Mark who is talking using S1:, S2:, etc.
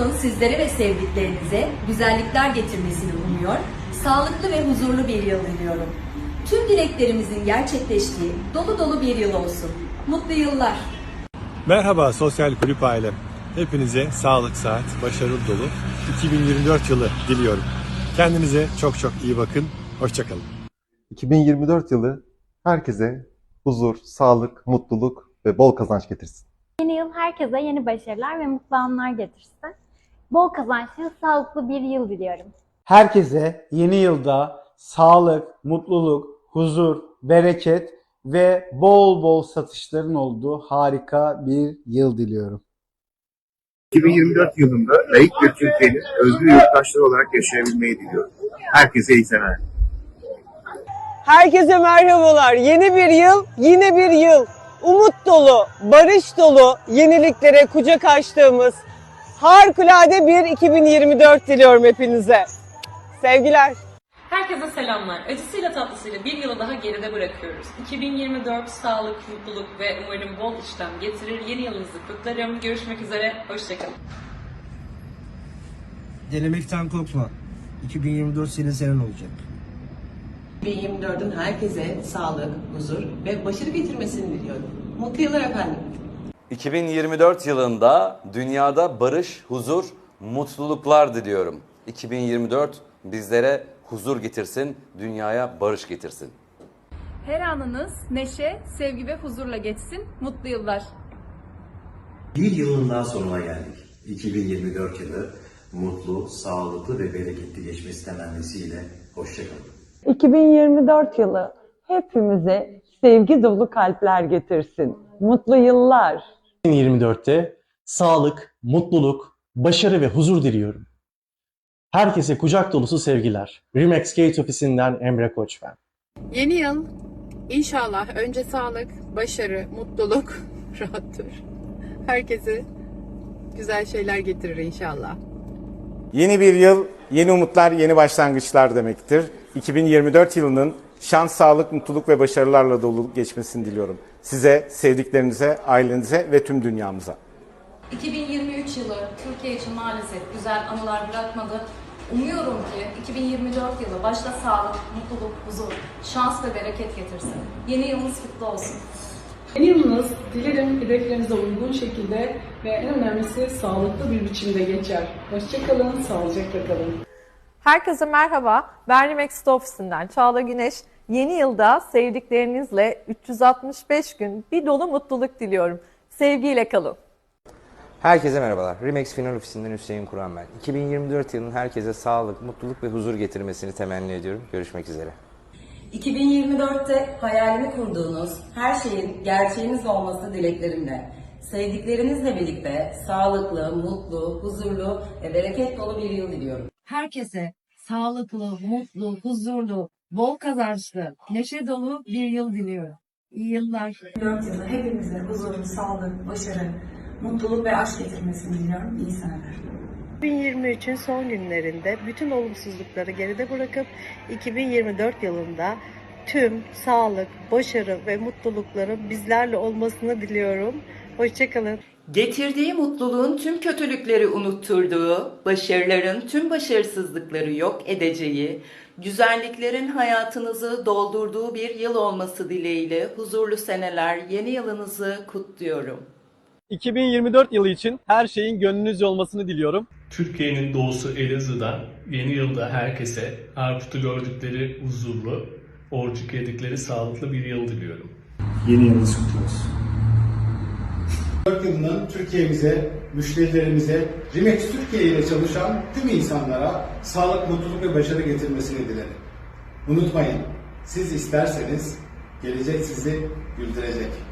S1: yılın sizlere ve sevdiklerinize güzellikler getirmesini umuyor, sağlıklı ve huzurlu bir yıl diliyorum. Tüm dileklerimizin gerçekleştiği dolu dolu bir yıl olsun. Mutlu yıllar.
S2: Merhaba Sosyal Kulüp ailem. Hepinize sağlık, saat, başarı dolu 2024 yılı diliyorum. Kendinize çok çok iyi bakın. Hoşçakalın.
S3: 2024 yılı herkese huzur, sağlık, mutluluk ve bol kazanç getirsin.
S4: Yeni yıl herkese yeni başarılar ve mutlu anlar getirsin. Bol kazançlı, sağlıklı bir yıl diliyorum.
S5: Herkese yeni yılda sağlık, mutluluk, huzur, bereket ve bol bol satışların olduğu harika bir yıl diliyorum.
S6: 2024 yılında layık bir Türkiye'nin özgür yurttaşları olarak yaşayabilmeyi diliyorum. Herkese iyi seneler.
S7: Herkese merhabalar. Yeni bir yıl, yine bir yıl. Umut dolu, barış dolu, yeniliklere kucak açtığımız harikulade bir 2024 diliyorum hepinize. Sevgiler.
S8: Herkese selamlar. Acısıyla tatlısıyla bir yılı daha geride bırakıyoruz. 2024 sağlık, mutluluk ve umarım bol işlem getirir. Yeni yılınızı kutlarım. Görüşmek üzere. Hoşçakalın.
S9: Denemekten korkma. 2024 senin senen olacak.
S10: 2024'ün herkese sağlık, huzur ve başarı getirmesini diliyorum. Mutlu yıllar efendim.
S11: 2024 yılında dünyada barış, huzur, mutluluklar diliyorum. 2024 bizlere huzur getirsin, dünyaya barış getirsin.
S12: Her anınız neşe, sevgi ve huzurla geçsin. Mutlu yıllar.
S9: Bir yılın daha sonuna geldik. 2024 yılı mutlu, sağlıklı ve bereketli geçmesi temennisiyle hoşçakalın.
S7: 2024 yılı hepimize sevgi dolu kalpler getirsin. Mutlu yıllar.
S5: 2024'te sağlık, mutluluk, başarı ve huzur diliyorum. Herkese kucak dolusu sevgiler. Remax Gate ofisinden Emre Koç ben.
S12: Yeni yıl inşallah önce sağlık, başarı, mutluluk, rahattır. Herkese güzel şeyler getirir inşallah.
S13: Yeni bir yıl, yeni umutlar, yeni başlangıçlar demektir. 2024 yılının şans, sağlık, mutluluk ve başarılarla dolu geçmesini diliyorum. Size, sevdiklerinize, ailenize ve tüm dünyamıza.
S1: 2023 yılı Türkiye için maalesef güzel anılar bırakmadı. Umuyorum ki 2024 yılı başta sağlık, mutluluk, huzur, şans ve bereket getirsin. Yeni yılınız kutlu olsun.
S8: Yeni yılınız dilerim hedeflerinize uygun şekilde ve en önemlisi sağlıklı bir biçimde geçer. Hoşçakalın, sağlıcakla kalın.
S7: Herkese merhaba. Ben Remax ofisinden Çağla Güneş. Yeni yılda sevdiklerinizle 365 gün bir dolu mutluluk diliyorum. Sevgiyle kalın.
S11: Herkese merhabalar. Remax Final Ofisi'nden Hüseyin Kur'an ben. 2024 yılının herkese sağlık, mutluluk ve huzur getirmesini temenni ediyorum. Görüşmek üzere.
S1: 2024'te hayalini kurduğunuz her şeyin gerçeğiniz olması dileklerimle. Sevdiklerinizle birlikte sağlıklı, mutlu, huzurlu ve bereket dolu bir yıl diliyorum.
S12: Herkese sağlıklı, mutlu, huzurlu, bol kazançlı, neşe dolu bir yıl diliyorum. İyi yıllar.
S1: 4 yılı hepimize huzur, sağlık, başarı, mutluluk ve aşk getirmesini diliyorum. İyi seneler.
S7: 2023'ün son günlerinde bütün olumsuzlukları geride bırakıp 2024 yılında tüm sağlık, başarı ve mutlulukların bizlerle olmasını diliyorum. Hoşçakalın.
S10: Getirdiği mutluluğun tüm kötülükleri unutturduğu, başarıların tüm başarısızlıkları yok edeceği, güzelliklerin hayatınızı doldurduğu bir yıl olması dileğiyle huzurlu seneler, yeni yılınızı kutluyorum.
S5: 2024 yılı için her şeyin gönlünüzce olmasını diliyorum.
S9: Türkiye'nin doğusu Elazığ'dan yeni yılda herkese Arput'u gördükleri huzurlu, orcuk yedikleri sağlıklı bir yıl diliyorum.
S6: Yeni yılınız kutlu olsun.
S13: 4 yılının Türkiye'mize, müşterilerimize, Rimex Türkiye ile çalışan tüm insanlara sağlık, mutluluk ve başarı getirmesini dilerim. Unutmayın, siz isterseniz gelecek sizi güldürecek.